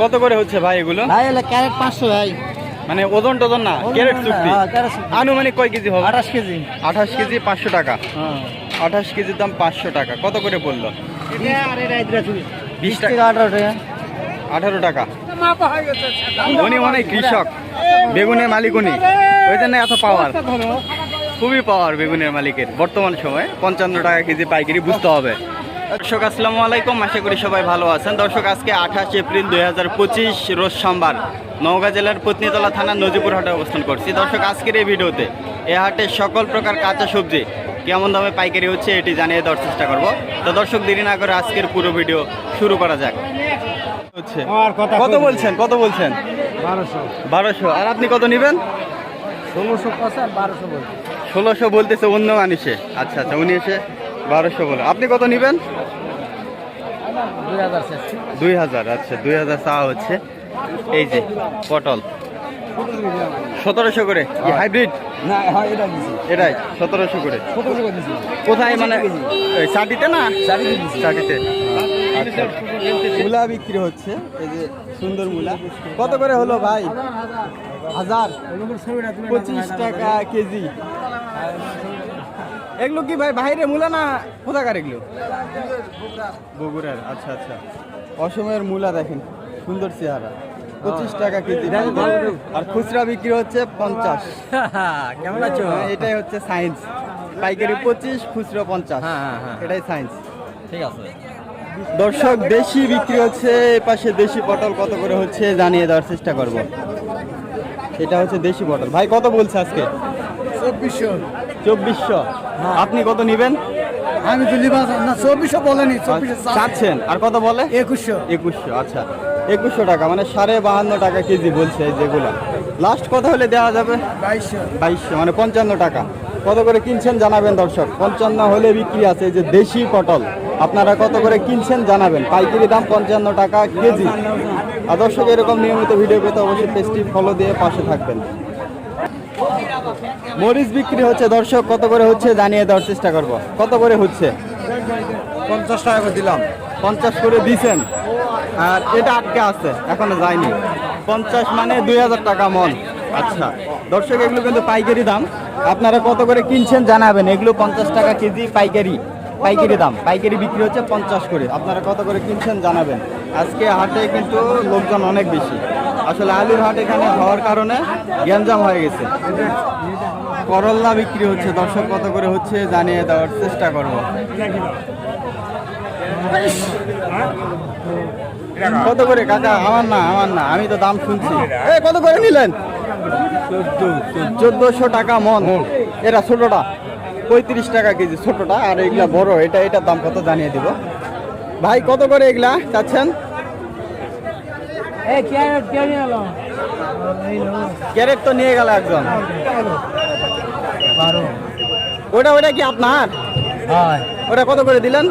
কত করে হচ্ছে ভাই এগুলো? ভাই এলে ক্যারেট পাঁচশো ভাই। মানে ওজন টোজন না? ক্যারেট চুক্তি? হ্যাঁ, ক্যারেট চুক্তি। আনুমানিক কয় কেজি হবে? আঠাশ কেজি। আঠাশ কেজি পাঁচশো টাকা। হ্যাঁ। আঠাশ কেজির দাম পাঁচশো টাকা। কত করে পড়ল? বিশ টাকা। আঠারো টাকা। আঠারো টাকা। উনি মনে কৃষক। বেগুনের মালিক উনি ওই জন্য এত পাওয়ার খুবই পাওয়ার বেগুনের মালিকের। বর্তমান সময়ে পঞ্চান্ন টাকা কেজি পাইকারি বুঝতে হবে। দর্শক আসসালামু আলাইকুম। আশা করি সবাই ভালো আছেন। দর্শক আজকে আঠাশ এপ্রিল দুই হাজার পঁচিশ রোজ সোমবার নওগাঁ জেলার পত্নীতলা থানার নজিপুর হাটে অবস্থান করছি। দর্শক আজকের এই ভিডিওতে এ হাটে সকল প্রকার কাঁচা সবজি কেমন দামে পাইকারি হচ্ছে এটি জানিয়ে দেওয়ার চেষ্টা করব। তো দর্শক দেরি না করে আজকের পুরো ভিডিও শুরু করা যাক। হচ্ছে। কত বলছেন? কত বলছেন? বারোশো। বারোশো। আর আপনি কত নেবেন? ষোলোশো বারোশো ষোলোশো বলতেছে অন্য মানুষে। আচ্ছা আচ্ছা উনি এসে বারোশো বলে। আপনি কত নেবেন? দুই হাজার আচ্ছা দুই হাজার চা হচ্ছে। এই যে পটল। সতেরোশো করে? হাইব্রিড? না হয় এটা দিছি। এটাই সতেরোশো করে। সতেরোশো করে দিছি। কোথায় মানে এই চাটিতে না? চাটিতে আচ্ছা। মূলা বিক্রি হচ্ছে এই যে সুন্দর মূলা। কত করে হলো ভাই? হাজার। পঁচিশ টাকা কেজি। এগুলো কি ভাই বাইরে মূলা না কোথাকার এগুলো? বগুড়ার আচ্ছা আচ্ছা। অসমের মূলা দেখেন সুন্দর চেহারা। পঁচিশ টাকা কেজি। আর খুচরা বিক্রি হচ্ছে পঞ্চাশ। কেমন আছো? হ্যাঁ, এটাই হচ্ছে সায়েন্স পাইকারি পঁচিশ খুচরো পঞ্চাশ। হ্যাঁ, হ্যাঁ, হ্যাঁ। এটাই সায়েন্স ঠিক আছে। দর্শক দেশি বিক্রি হচ্ছে পাশে দেশি পটল কত করে হচ্ছে জানিয়ে দেওয়ার চেষ্টা করব। এটা হচ্ছে দেশি পটল। ভাই কত বলছে আজকে? চব্বিশশো। চব্বিশশো। আপনি কত নেবেন? আমি তো না চব্বিশশো বলেনি চাচ্ছেন। আর কত বলে? একুশশো। একুশশো আচ্ছা। একুশশো টাকা মানে সাড়ে বাহান্ন টাকা কেজি বলছে এই যেগুলা। লাস্ট কত হলে দেওয়া যাবে? বাইশশো। বাইশশো মানে পঞ্চান্ন টাকা। কত করে কিনছেন জানাবেন দর্শক। পঞ্চান্ন হলে বিক্রি আছে এই যে দেশি পটল। আপনারা কত করে কিনছেন জানাবেন। পাইকারি দাম পঞ্চান্ন টাকা কেজি। আর দর্শক এরকম নিয়মিত ভিডিও পেতে অবশ্যই পেজটি ফলো দিয়ে পাশে থাকবেন। মরিচ বিক্রি হচ্ছে দর্শক কত করে হচ্ছে জানিয়ে দেওয়ার চেষ্টা করব। কত করে হচ্ছে? পঞ্চাশ টাকা করে দিলাম। পঞ্চাশ করে দিছেন। আর এটা আটকে আছে এখনও যায়নি। পঞ্চাশ মানে দুই হাজার টাকা মন। আচ্ছা দর্শক এগুলো কিন্তু পাইকারি দাম। আপনারা কত করে কিনছেন জানাবেন। এগুলো পঞ্চাশ টাকা কেজি পাইকারি পাইকারি দাম। পাইকারি বিক্রি হচ্ছে পঞ্চাশ করে। আপনারা কত করে কিনছেন জানাবেন। আজকে হাটে কিন্তু লোকজন অনেক বেশি। আসলে আলুর হাট এখানে হওয়ার কারণে গ্যাঞ্জাম হয়ে গেছে। করল্লা বিক্রি হচ্ছে, দর্শক কত করে হচ্ছে জানিয়ে দেওয়ার চেষ্টা করব। কত করে কাকা? আমার না আমার না, আমি তো দাম শুনছি। এ, কত করে নিলেন? চোদ্দশো টাকা মন। এটা ছোটটা, পঁয়ত্রিশ টাকা কেজি ছোটটা, আর এগুলা বড়, এটা, এটার দাম কত জানিয়ে দিব। ভাই, কত করে এগুলা চাচ্ছেন? ক্যারেট তো নিয়ে গেল একজন বারো। ওটা ওটা কি আপনার? হয়। ওটা কত করে দিলেন?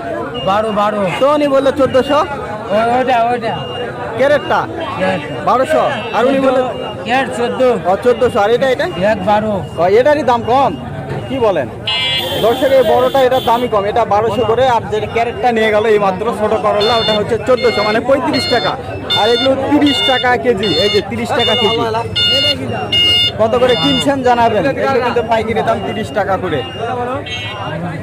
বারো বারো। তো উনি বলল চোদ্দশো। ওইটা ওইটা। ক্যারেটটা? বারোশো। আর উনি বলল ক্যারেট চোদ্দ। ও চোদ্দশো। আর এটা এটা? এক বারো। ও, এটারই দাম কম? কি বলেন? দর্শক এই বড়টা এটার দামই কম। এটা বারোশো করে আর যে ক্যারেটটা নিয়ে গেল এই মাত্র ছোট করলা ওটা হচ্ছে চোদ্দশো মানে পঁয়ত্রিশ টাকা। আর এগুলো তিরিশ টাকা কেজি এই যে তিরিশ টাকা কেজি। কত করে কিনছেন জানাবেন। এগুলো কিন্তু পাইকারি দাম তিরিশ টাকা করে।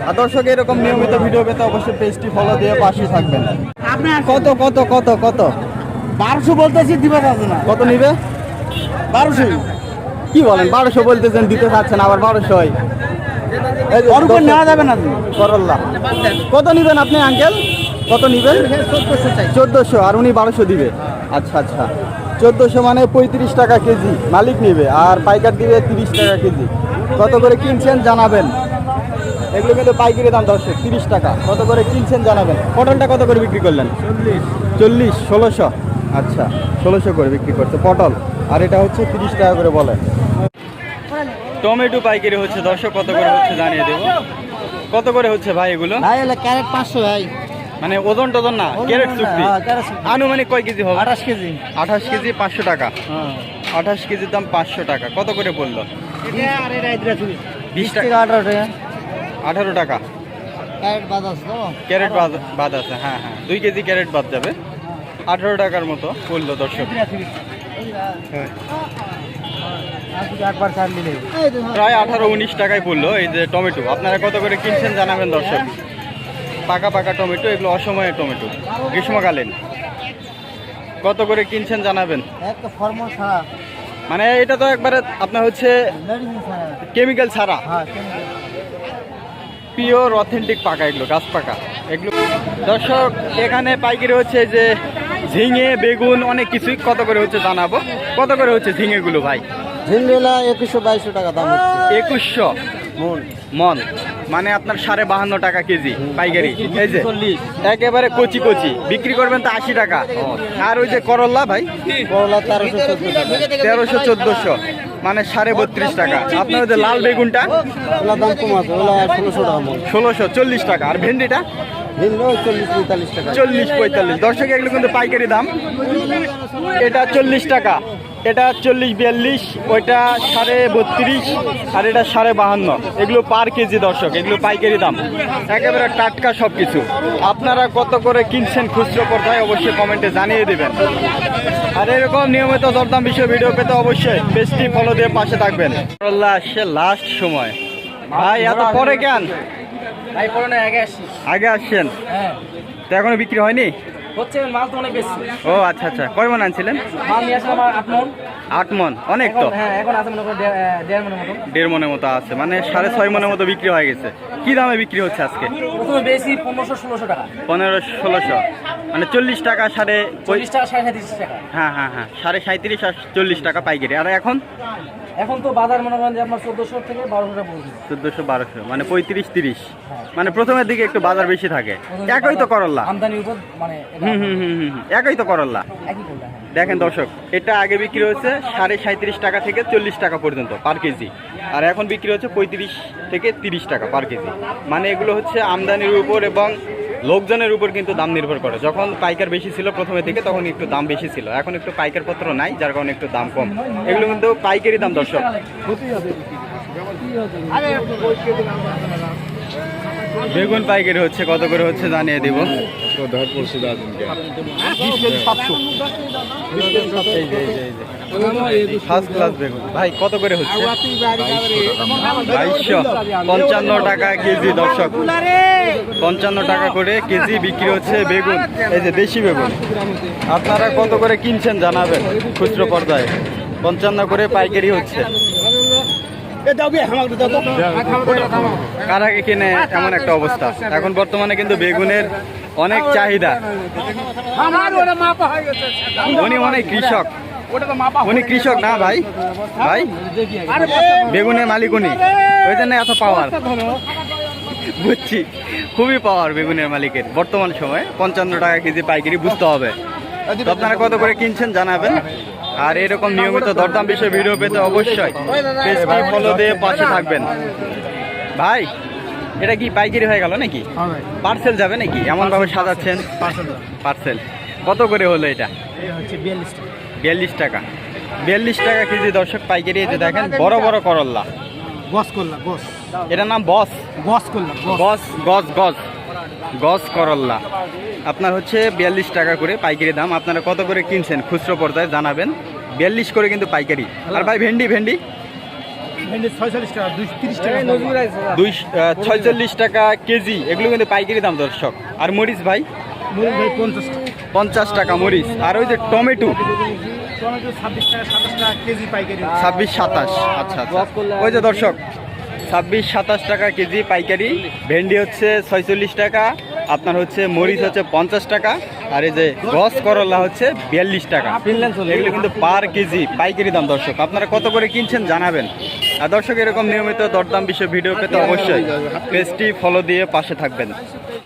আর দর্শক এরকম নিয়মিত ভিডিও পেতে অবশ্যই পেজটি ফলো দিয়ে পাশে থাকবেন। কত কত কত কত? বারোশো বলতেছি দিবে না কত নিবে? বারোশো। কি বলেন বারোশো বলতেছেন দিতে চাচ্ছেন আবার বারোশোই এই যে ওর নেওয়া যাবে না। করল্লা। কত নিবেন আপনি আঙ্কেল? কত নিবেন? চোদ্দশো চোদ্দোশো আর উনি বারোশো দিবে। আচ্ছা আচ্ছা। চোদ্দোশো মানে পঁয়ত্রিশ টাকা কেজি। মালিক নিবে আর পাইকার দিবে তিরিশ টাকা কেজি। কত করে কিনছেন জানাবেন। এগুলো কিন্তু পাইকারি দাম দর্শক তিরিশ টাকা। কত করে কিনছেন জানাবেন। পটলটা কত করে বিক্রি করলেন? চল্লিশ। চল্লিশ ষোলোশো। আচ্ছা ষোলোশো করে বিক্রি করছে পটল। আর এটা হচ্ছে তিরিশ টাকা করে বলে। টমেটো পাইকারি হচ্ছে দর্শক কত করে হচ্ছে জানিয়ে দেবো। কত করে হচ্ছে ভাই এগুলো? ভাই এলে ক্যারেট পাঁচশো ভাই। মানে ওজন টোজন না ক্যারেট চুক্তি। হ্যাঁ, ক্যারেট চুক্তি। আনুমানিক কয় কেজি হবে? আঠাশ কেজি। আঠাশ কেজি পাঁচশো টাকা। হ্যাঁ। আঠাশ কেজির দাম পাঁচশো টাকা। কত করে বলল বিশ টাকা। আঠারো টাকা। আঠারো টাকা। ক্যারেট বাদ আছে বাদ বাদ আছে হ্যাঁ হ্যাঁ। দুই কেজি ক্যারেট বাদ যাবে। আঠারো টাকার মতো পড়ল দর্শক। নিলে প্রায় আঠারো উনিশ টাকায় পড়ল এই যে টমেটো। আপনারা কত করে কিনছেন জানাবেন দর্শক। পাকা পাকা টমেটো এগুলো অসময়ে টমেটো গ্রীষ্মকালীন। কত করে কিনছেন জানাবেন? মানে এটা তো একবারে আপনার হচ্ছে কেমিক্যাল ছাড়া। হ্যাঁ পিওর অথেন্টিক পাকা এগুলো গাছ পাকা। এগুলো দর্শক এখানে পাইকারি হচ্ছে যে ঝিঙে বেগুন অনেক কিছুই কত করে হচ্ছে জানাব। কত করে হচ্ছে ঝিঙেগুলো ভাই? ঝিঙ্গেলা একুশশো বাইশশো টাকা দাম একুশশো? মন। মন। মানে আপনার সাড়ে বাহান্ন টাকা কেজি পাইকারি এই যে। একেবারে কচি কচি। বিক্রি করবেন তো আশি টাকা। আর ওই যে করল্লা ভাই করলা তেরোশো তেরোশো চোদ্দোশো মানে সাড়ে বত্রিশ টাকা। আপনার ওই যে লাল বেগুনটা? দাম কম আছে ওগুলা ষোলোশো টাকা ষোলোশো চল্লিশ টাকা। আর ভেন্ডিটা? চল্লিশ পঁয়তাল্লিশ টাকা। চল্লিশ পঁয়তাল্লিশ। দর্শক এগুলো কিন্তু পাইকারি দাম। এটা চল্লিশ টাকা। এটা চল্লিশ বিয়াল্লিশ ওইটা সাড়ে বত্রিশ আর এটা সাড়ে বাহান্ন। এগুলো পার কেজি দর্শক এগুলো পাইকারি দাম। একেবারে টাটকা সব কিছু আপনারা কত করে কিনছেন খুচরো পর্যায়ে অবশ্যই কমেন্টে জানিয়ে দেবেন। আর এরকম নিয়মিত দরদাম বিষয় ভিডিও পেতে অবশ্যই পেজটি ফলো দিয়ে পাশে থাকবেন। আসছে লাস্ট সময়। ভাই এত পরে কেন? আগে আসছেন? হ্যাঁ। তো এখনও বিক্রি হয়নি? হচ্ছে মাল তো অনেক বেশি। ও আচ্ছা আচ্ছা। কয় মন আনছিলেন? মাল নিয়ে আসলাম আট মন। আট মন। অনেক তো? হ্যাঁ এখন আছে মনে করো দেড়- দেড় মনের মতো। দেড় মনের মতো আছে। মানে সাড়ে ছয় মনের মতো বিক্রি হয়ে গেছে। কি দামে বিক্রি হচ্ছে আজকে? প্রথমে বেশি পনেরোশো ষোলোশো টাকা। পনেরো ষোলোশো। মানে চল্লিশ টাকা সাড়ে চল্লিশ টাকা সাড়ে সাঁত্রিশ টাকা। হ্যাঁ হ্যাঁ হ্যাঁ সাড়ে সাঁত্রিশ আর চল্লিশ টাকা পাইকারি। আর এখন? এখন তো বাজার মনে করেন যে আপনার চোদ্দোশো থেকে বারোশো টাকা চোদ্দোশো বারোশো মানে পঁয়ত্রিশ তিরিশ। মানে প্রথমের দিকে একটু বাজার বেশি থাকে। একই তো করল্লা আমদানির উপর মানে হুম হুম হুম একই তো করল্লা হ্যাঁ। দেখেন দর্শক এটা আগে বিক্রি হচ্ছে সাড়ে সাঁত্রিশ টাকা থেকে চল্লিশ টাকা পর্যন্ত পার কেজি আর এখন বিক্রি হচ্ছে পঁয়ত্রিশ থেকে তিরিশ টাকা পার কেজি মানে এগুলো হচ্ছে আমদানির উপর এবং লোকজনের উপর কিন্তু দাম নির্ভর করে। যখন পাইকার বেশি ছিল প্রথমে থেকে তখন একটু দাম বেশি ছিল। এখন একটু পাইকার পত্র নাই যার কারণে একটু দাম কম। এগুলো কিন্তু পাইকারি দাম দর্শক। বেগুন পাইকারি হচ্ছে কত করে হচ্ছে জানিয়ে দিব। ফার্স্ট ক্লাস বেগুন। ভাই কত করে হচ্ছে? বাইশশো। পঞ্চান্ন টাকা কেজি দর্শক। পঞ্চান্ন টাকা করে কেজি বিক্রি হচ্ছে বেগুন। এই যে দেশি বেগুন। আপনারা কত করে কিনছেন জানাবেন খুচরো পর্যায়ে পঞ্চান্ন করে পাইকারি হচ্ছে। কার আগে কিনে এমন একটা অবস্থা? এখন বর্তমানে কিন্তু বেগুনের অনেক চাহিদা। উনি অনেক কৃষক। উনি কৃষক না ভাই? ভাই? বেগুনের মালিক উনি। ওই জন্য এত পাওয়ার বুঝছি। খুবই পাওয়ার বেগুনের মালিকের। বর্তমান সময়ে পঞ্চান্ন টাকা কেজি পাইকারি বুঝতে হবে। আপনারা কত করে কিনছেন জানাবেন? আর এরকম নিয়মিত দরদাম বিষয়ে ভিডিও পেতে অবশ্যই পেজটি ফলো দিয়ে পাশে থাকবেন। ভাই এটা কি পাইকারি হয়ে গেল নাকি? পার্সেল যাবে নাকি? এমন ভাবে সাজাচ্ছেন? পার্সেল কত করে হলো এটা? বিয়াল্লিশ টাকা। বিয়াল্লিশ টাকা। কেজি দর্শক পাইকারি এতে দেখেন বড় বড় করল্লা গস করলা গস। এটার নাম বস? গস করলা গজ গজ গজ গজ করল্লা। আপনার হচ্ছে বিয়াল্লিশ টাকা করে পাইকারি দাম। আপনারা কত করে কিনছেন খুচরো পর্দায় জানাবেন। বিয়াল্লিশ করে কিন্তু পাইকারি। আর ভাই ভেন্ডি ভেন্ডি? ছয়চল্লিশ টাকা কেজি। এগুলো কিন্তু পাইকারি দাম দর্শক। আর মরিচ ভাই? পঞ্চাশ টাকা। মরিচ। আর ওই যে টমেটো? সাতাশ ছাব্বিশ সাতাশ। আচ্ছা আচ্ছা। ওই যে দর্শক ছাব্বিশ সাতাশ টাকা কেজি পাইকারি। ভেন্ডি হচ্ছে ছয়চল্লিশ টাকা আপনার হচ্ছে মরিচ হচ্ছে পঞ্চাশ টাকা আর এই যে গস করলা হচ্ছে বিয়াল্লিশ টাকা। এগুলো কিন্তু পার কেজি পাইকারি দাম দর্শক। আপনারা কত করে কিনছেন জানাবেন। আর দর্শক এরকম নিয়মিত দরদাম বিষয়ে ভিডিও পেতে অবশ্যই পেজটি ফলো দিয়ে পাশে থাকবেন।